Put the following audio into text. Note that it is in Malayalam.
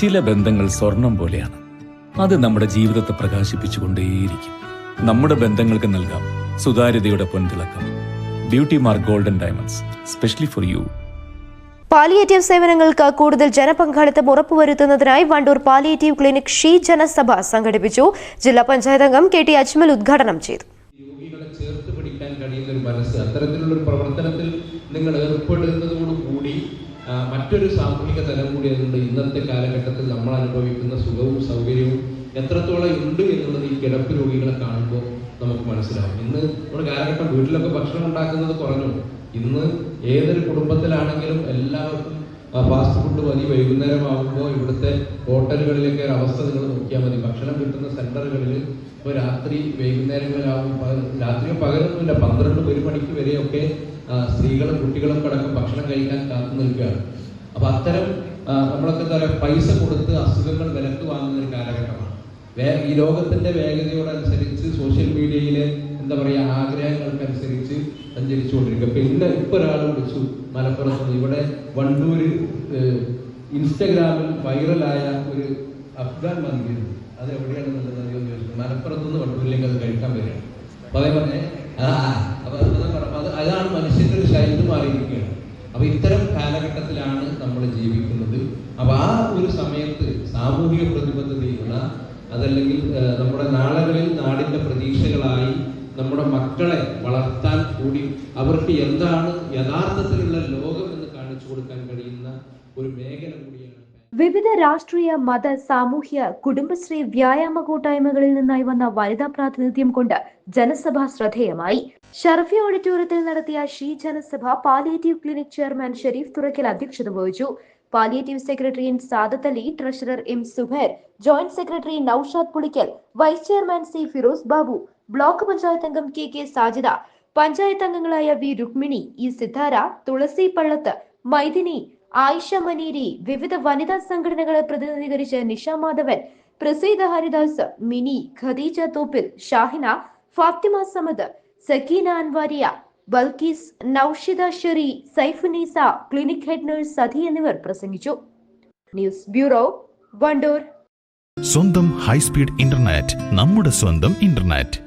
ചില ബന്ധങ്ങൾ സ്വർണം പോലെയാണ്. അത് നമ്മുടെ ജീവിതത്തെ പ്രകാശിപ്പിച്ചുകൊണ്ടേയിരിക്കും. നമ്മുടെ ബന്ധങ്ങൾക്ക് നൽകാം സുതാര്യതയുടെ പൊൻതിളക്കം. Beauty mark golden diamonds specially for you palliative സേവനങ്ങൾക്ക് കൂടുതൽ ജനപങ്കാളിത്തം ഉറപ്പുവരുത്തുന്നതിനായി വണ്ടൂർ പാലിയേറ്റീവ് ക്ലിനിക് ഷീ ജനസഭ സംഘടിപ്പിച്ചു. ജില്ലാ പഞ്ചായത്ത് അംഗം കെ ടി അജ്മൽ ഉദ്ഘാടനം ചെയ്തു. രോഗികളെ ചേർത്ത് പിടിക്കാൻ കഴിയുന്ന ഒരു മനസ്സ് അത്തരത്തിലുള്ള ഒരു പ്രവർത്തനത്തിൽ നിങ്ങൾ ഏർപ്പെടുന്നതോടുകൂടി മറ്റൊരു സാമൂഹിക തലം കൂടി അതുകൊണ്ട് ഇന്നത്തെ കാലഘട്ടത്തിൽ നമ്മൾ അനുഭവിക്കുന്ന സുഖവും സൗകര്യവും എത്രത്തോളം ഉണ്ട് എന്നുള്ളത് ഈ കിടപ്പ് രോഗികളെ കാണുമ്പോൾ നമുക്ക് മനസ്സിലാവും. ഇന്ന് നമ്മുടെ കാലഘട്ടം വീട്ടിലൊക്കെ ഭക്ഷണം ഉണ്ടാക്കുന്നത് കുറഞ്ഞു. ഇന്ന് ഏതൊരു കുടുംബത്തിലാണെങ്കിലും എല്ലാവർക്കും ഫാസ്റ്റ് ഫുഡ് മതി വൈകുന്നേരമാകുമ്പോൾ ഇവിടുത്തെ ഹോട്ടലുകളിലൊക്കെ ഒരു അവസ്ഥ നിങ്ങൾ നോക്കിയാൽ മതി. ഭക്ഷണം കിട്ടുന്ന സെന്ററുകളിൽ ഇപ്പോൾ രാത്രി വൈകുന്നേരങ്ങളിലാവും പകൽ- രാത്രിയോ പകലൊന്നുമില്ല പന്ത്രണ്ട് ഒരു മണിക്ക് വരെയൊക്കെ സ്ത്രീകളും കുട്ടികളും അടക്കം ഭക്ഷണം കഴിക്കാൻ കാത്തു നിൽക്കുകയാണ്. അപ്പൊ അത്തരം നമ്മളൊക്കെ എന്താ പറയുക പൈസ കൊടുത്ത് അസുഖങ്ങൾ വിലക്ക് വാങ്ങുന്ന ഒരു കാലഘട്ടമാണ്. ഈ ലോകത്തിന്റെ വേഗതയോടനുസരിച്ച് സോഷ്യൽ മീഡിയയിലെ എന്താ പറയുക ആഗ്രഹങ്ങൾക്കനുസരിച്ച് സഞ്ചരിച്ചുകൊണ്ടിരിക്കുക. പിന്നെ ഇപ്പൊ ഒരാൾ വിളിച്ചു മലപ്പുറത്ത് ഇവിടെ വണ്ടൂര് ഏഹ്, ഇൻസ്റ്റഗ്രാമിൽ വൈറലായ ഒരു അഫ്ഗാൻ മന്തി അത് ചോദിച്ചു. മലപ്പുറത്ത് നിന്ന് വണ്ടൂരിലേക്ക് അത് കഴിക്കാൻ വരികയാണ്. അപ്പൊ അതേ പറഞ്ഞേ ആ അപ്പൊ അത് പറഞ്ഞപ്പോ അത് അതാണ് മനുഷ്യന്റെ ഒരു ശൈലി മാറിയിരിക്കുകയാണ് അപ്പൊ ഇത്തരം കാലഘട്ടത്തിലാണ് നമ്മൾ ജീവിക്കുന്നത് അപ്പൊ ആ ഒരു സമയത്ത് സാമൂഹിക പ്രതിബദ്ധതയുള്ള അതല്ലെങ്കിൽ നമ്മുടെ നാളുകളിൽ നാടിന്റെ പ്രതീക്ഷകളായി നമ്മുടെ മക്കളെ വളർത്താൻ കൂടി അവർക്ക് എന്താണ് യഥാർത്ഥത്തിലുള്ള ലോകം എന്ന് കാണിച്ചു കൊടുക്കാൻ കഴിയുന്ന ഒരു മേഖല കൂടിയാണ് വിവിധ രാഷ്ട്രീയ മത സാമൂഹ്യ കുടുംബശ്രീ വ്യായാമ കൂട്ടായ്മകളിൽ നിന്നായി വന്ന വനിതാ പ്രാതിനിധ്യം കൊണ്ട് ജനസഭ ശ്രദ്ധേയമായി. ഷർഫി ഓഡിറ്റോറിയത്തിൽ നടത്തിയ she ജനസഭ palliative clinic chairman Sherif Thurakkal അധ്യക്ഷത വഹിച്ചു. Palliative secretary N Sadath Ali treasurer M Subair joint secretary Noushad Pulikkal vice chairman C Firoz Babu block panchayat അംഗം കെ കെ സാജിദ പഞ്ചായത്ത് അംഗങ്ങളായ വി രുക്മിണി ഇ സിദ്ധാര തുളസി പള്ളത്ത് മൈഥിനി ആയിഷ മനീരി വിവിധ വനിതാ സംഘടനകളെ പ്രതിനിധീകരിച്ച് Nisha Madhavan Praseeda Haridas Mini Khadeeja Thoppil Shahina Fathima Samad Sakeena Anvariya Balkees Noushida Sheri Saifunneesa clinic head nurse Sathi എന്നിവർ പ്രസംഗിച്ചു. News bureau Wandoor. സ്വന്തം ഹൈസ്പീഡ് ഇന്റർനെറ്റ് നമ്മുടെ സ്വന്തം ഇന്റർനെറ്റ്.